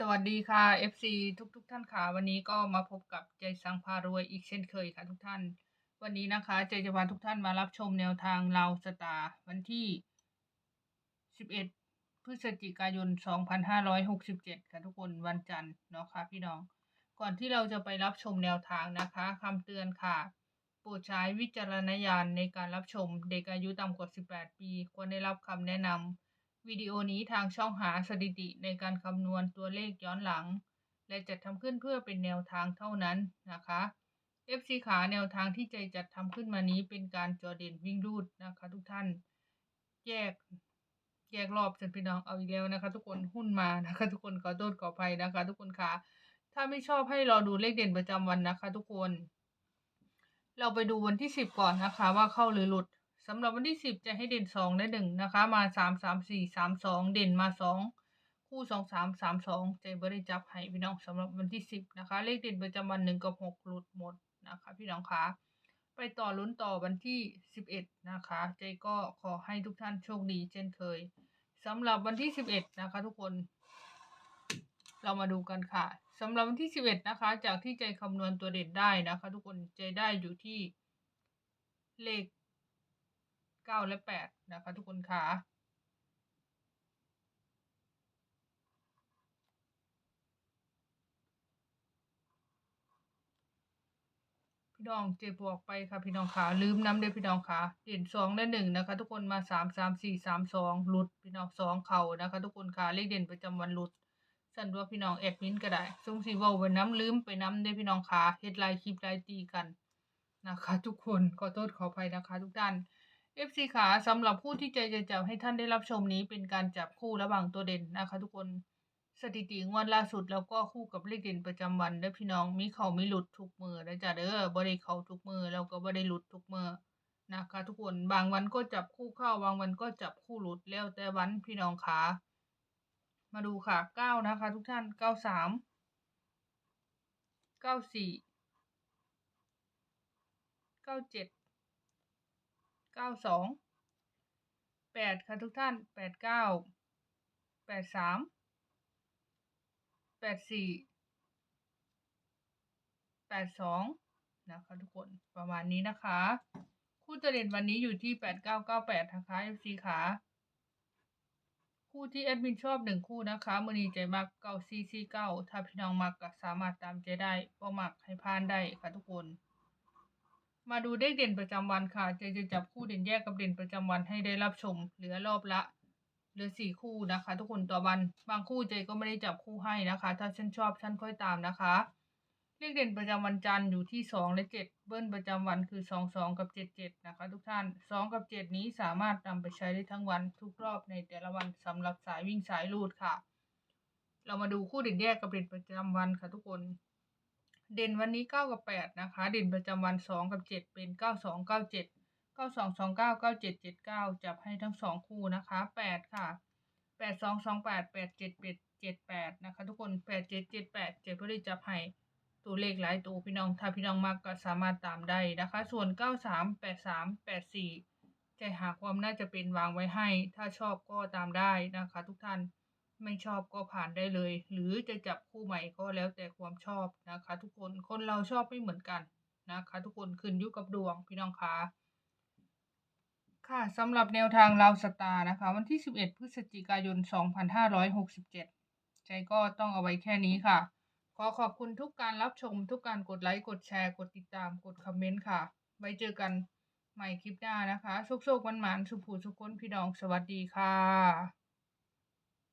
สวัสดีค่ะ FC ทุกทุกๆท่านค่ะ วันนี้ก็มาพบกับใจสังพารวยอีกเช่นเคยค่ะทุกท่าน วันนี้นะคะใจจะพาทุกท่านมารับชมแนวทางลาวสตาร์วันที่ 11 พฤศจิกายน 2567 ค่ะทุกคนวันจันทร์เนาะค่ะพี่น้อง ก่อนที่เราจะไปรับชมแนวทางนะคะคำเตือนค่ะโปรดใช้วิจารณญาณในการรับชมเด็กอายุต่ำกว่า 18 ปี ควรได้รับคำแนะนำ วิดีโอนี้ทางช่องหาสถิติในการคำนวณตัวเลขย้อนหลัง และจัดทำขึ้นเพื่อเป็นแนวทางเท่านั้นนะคะ FC ขาแนวทางที่ใจจัดทำขึ้นมานี้เป็นการจอเด่นวิ่งรูดนะคะ ทุกท่าน แยก แยกรอบจนพี่น้องเอาอีกแล้วนะคะ ทุกคนหุ้นมานะคะ ทุกคนขอโทษขออภัยนะคะ ทุกคนคะถ้าไม่ชอบให้รอดูเลขเด่นประจำวันนะคะ ทุกคน เราไปดูวันที่สิบก่อนนะคะ ว่าเข้าหรือหลุด สำหรับวันที่สิบจะให้เด่นสองได้หนึ่งนะคะ มาสามสามสี่สามสองเด่นมาสองคู่สองสามสามสองใจบริจับให้พี่น้องสำหรับวันที่สิบนะคะ เลขเด่นประจำวันหนึ่งกับหกหลุดหมดนะคะ พี่น้องคะไปต่อลุ้นต่อวันที่สิบเอ็ดนะคะ ใจก็ขอให้ทุกท่านโชคดีเช่นเคยสำหรับวันที่สิบเอ็ดนะคะ ทุกคน เรามาดูกันค่ะสำหรับวันที่11นะคะ จากที่ใจคำนวณตัวเด่นได้นะคะ ทุกคนใจได้อยู่ที่เลข 9และ8นะคะทุกคนค่ะพี่น้องเจ็บบอกไปค่ะพี่น้องค่ะลืมน้ำเด้อพี่น้องค่ะเด่นสองและหนึ่งนะคะ ทุกคนมาสามสามสี่สามสองหลุดพี่น้องสองเข่านะคะ ทุกคนค่ะเลขเด่นประจำวันหลุดสั่นว่าพี่น้องแอดมินก็ได้ซุ่มสีเว้าไปน้ำลืมไปน้ำได้อพี่น้องค่ะเฮ็ดไลน์คลิปไลน์ตีกันนะคะ ทุกคนขอโทษขออภัยนะคะ ทุกท่าน FC ขาสำหรับผู้ที่ใจจะจับให้ท่านได้รับชมนี้เป็นการจับคู่ระหว่างตัวเด่นนะคะ ทุกคนสถิติงวดล่าสุดแล้วก็คู่กับเลขเด่นประจำวันเด้พี่น้องมีเขามีหลุดทุกมือนะจ๊ะเด้อบ่ได้เขาทุกมือแล้วก็บ่ได้หลุดทุกมือนะคะ ทุกคนบางวันก็จับคู่เข้าบางวันก็จับคู่หลุดแล้วแต่วันพี่น้องขามาดูค่ะเก้านะคะ ทุกท่านเก้าสามเก้าสี่เก้าเจ็ด เก้าสองแปดค่ะทุกท่านแปดเก้าแปดสามแปดสี่แปดสองนะคะทุกคนประมาณนี้นะคะ คู่ตัวเด่นวันนี้อยู่ที่แปดเก้าเก้าแปดนะคะ FC ขาคู่ที่แอดมินชอบหนึ่งคู่นะคะมือนีใจมักเก้าซีซีเก้าถ้าพี่น้องมักก็สามารถตามใจได้ก็มักให้พานได้ค่ะทุกคน มาดูได้เด่นประจำวันค่ะใจจะจับคู่เด่นแยกกับเด่นประจำวันให้ได้รับชม เหลือรอบละ เหลือสี่คู่นะคะ ทุกคนต่อวัน บางคู่ใจก็ไม่ได้จับคู่ให้นะคะ ถ้าฉันชอบฉันค่อยตามนะคะ เลขเด่นประจำวันจันทร์อยู่ที่สองและเจ็ดเบิ้ลประจำวันคือสองสองกับเจ็ดเจ็ดนะคะ ทุกท่านสองกับเจ็ดนี้สามารถนำไปใช้ได้ทั้งวันทุกรอบในแต่ละวันสำหรับสายวิ่งสายลูดค่ะ เรามาดูคู่เด่นแยกกับเด่นประจำวันค่ะทุกคน เด่นวันนี้เก้ากับแปดนะคะ เด่นประจำวันสองกับเจ็ดเป็นเก้าสองเก้าเจ็ดเก้าสองสองเก้าเก้าเจ็ดเจ็ดเก้าจับให้ทั้งสองคู่นะคะแปดค่ะแปดสองสองแปดแปดเจ็ดเจ็ดเจ็ดแปดนะคะ ทุกคนแปดเจ็ดเจ็ดแปดเจ็ดเพื่อที่จับให้ตัวเลขหลายตัวพี่น้องถ้าพี่น้องมากก็สามารถตามได้นะคะ ส่วน93 83 84ใจหาความน่าจะเป็นวางไว้ให้ ถ้าชอบก็ตามได้นะคะ ทุกท่าน ไม่ชอบก็ผ่านได้เลย หรือจะจับคู่ใหม่ก็แล้วแต่ความชอบนะคะ ทุกคนคนเราชอบไม่เหมือนกันนะคะ ทุกคนขึ้นอยู่กับดวงพี่น้องคะค่ะสำหรับแนวทางเราวสตาร์นะคะ วันที่ 11 พฤศจิกายน 2567 ใจก็ต้องเอาไว้แค่นี้ค่ะ ขอขอบคุณทุกการรับชม ทุกการกดไลค์ กดแชร์ กดติดตาม กดคอมเมนต์ค่ะ ไว้เจอกันใหม่คลิปหน้านะคะโชคๆหวานสุขผูสุขคนพี่น้อง สวัสดีค่ะ